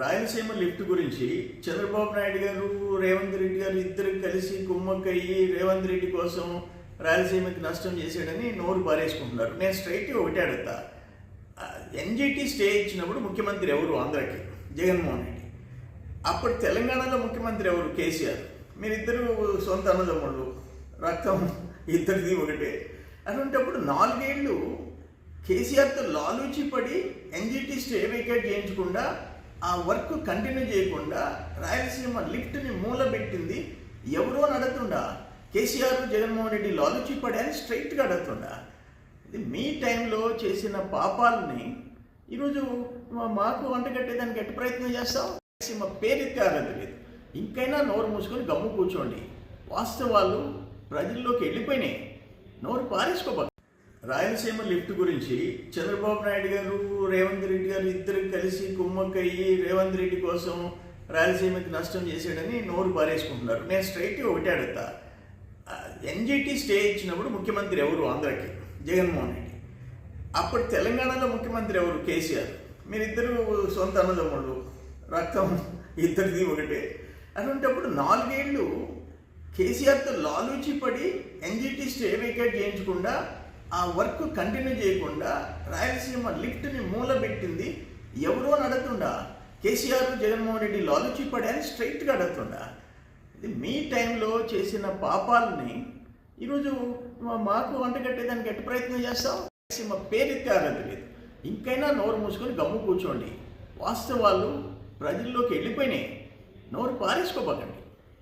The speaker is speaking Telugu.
రాయలసీమ లిఫ్ట్ గురించి చంద్రబాబు నాయుడు గారు రేవంత్ రెడ్డి గారు ఇద్దరు కలిసి కుమ్మక్కయ్యి రేవంత్ రెడ్డి కోసం రాయలసీమకి నష్టం చేశాడని నోరు పారేసుకుంటున్నారు నేను స్ట్రైట్గా ఒకటే అడుగుతా. ఎన్జిటి స్టే ఇచ్చినప్పుడు ముఖ్యమంత్రి ఎవరు? ఆంధ్రాకి. జగన్మోహన్ రెడ్డి. అప్పుడు తెలంగాణలో ముఖ్యమంత్రి ఎవరు? కేసీఆర్. మీరిద్దరు సొంత అన్నదమ్ముళ్ళు. రక్తం ఇద్దరిది ఒకటే. అటువంటిప్పుడు నాలుగేళ్ళు కేసీఆర్తో లాలూచి పడి ఎన్జిటి స్టే వేకేట్ చేయించకుండా ఆ వర్క్ కంటిన్యూ చేయకుండా రాయలసీమ లిఫ్ట్ని మూలబెట్టింది ఎవరో నడుతుండా కేసీఆర్ జగన్మోహన్ రెడ్డి లాలూచి పడి స్ట్రైట్గా అడుగుతుండా. ఇది మీ టైంలో చేసిన పాపాలని ఈరోజు మాకు వంటగట్టేదానికి ఎట్టి ప్రయత్నం చేస్తాం రాయలసీమ పేరు ఆగదు లేదు. ఇంకైనా నోరు మూసుకొని గమ్ము కూర్చోండి. వాస్తవాలు ప్రజల్లోకి వెళ్ళిపోయినాయి. నోరు పారేసుకోబ రాయలసీమ లిఫ్ట్ గురించి చంద్రబాబు నాయుడు గారు రేవంత్ రెడ్డి గారు ఇద్దరు కలిసి కుమ్మక్కయ్యి రేవంత్ రెడ్డి కోసం రాయలసీమకి నష్టం చేశాడని నోరు పారేసుకుంటున్నారు. నేను స్ట్రైట్గా ఒకటే అడుగుతా. ఎన్జిటి స్టే ఇచ్చినప్పుడు ముఖ్యమంత్రి ఎవరు ఆంధ్రకి? జగన్మోహన్ రెడ్డి. అప్పుడు తెలంగాణలో ముఖ్యమంత్రి ఎవరు? కేసీఆర్. మీరిద్దరు సొంత అన్నదమ్ముళ్ళు. రక్తం ఇద్దరిది ఒకటే. అటువంటిప్పుడు నాలుగేళ్ళు కేసీఆర్తో లాలూచి పడి ఎన్జిటి స్టే వేకేట్ చేయించకుండా ఆ వర్క్ కంటిన్యూ చేయకుండా రాయలసీమ లిఫ్ట్ని మూలబెట్టింది ఎవరో నడుతుండా కేసీఆర్ జగన్మోహన్ రెడ్డి లాలూచి పడి స్ట్రైట్గా అడుగుతుండా. ఇది మీ టైంలో చేసిన పాపాలని ఈరోజు మాకు వంటగట్టేదానికి ఎట్టి ప్రయత్నం చేస్తాం రాయలసీమ పేరెత్తి ఆగదు లేదు ఇంకైనా నోరు మూసుకొని గమ్ము కూర్చోండి. వాస్తవాలు ప్రజల్లోకి వెళ్ళిపోయినాయి. నోరు పారేసుకోబోకండి.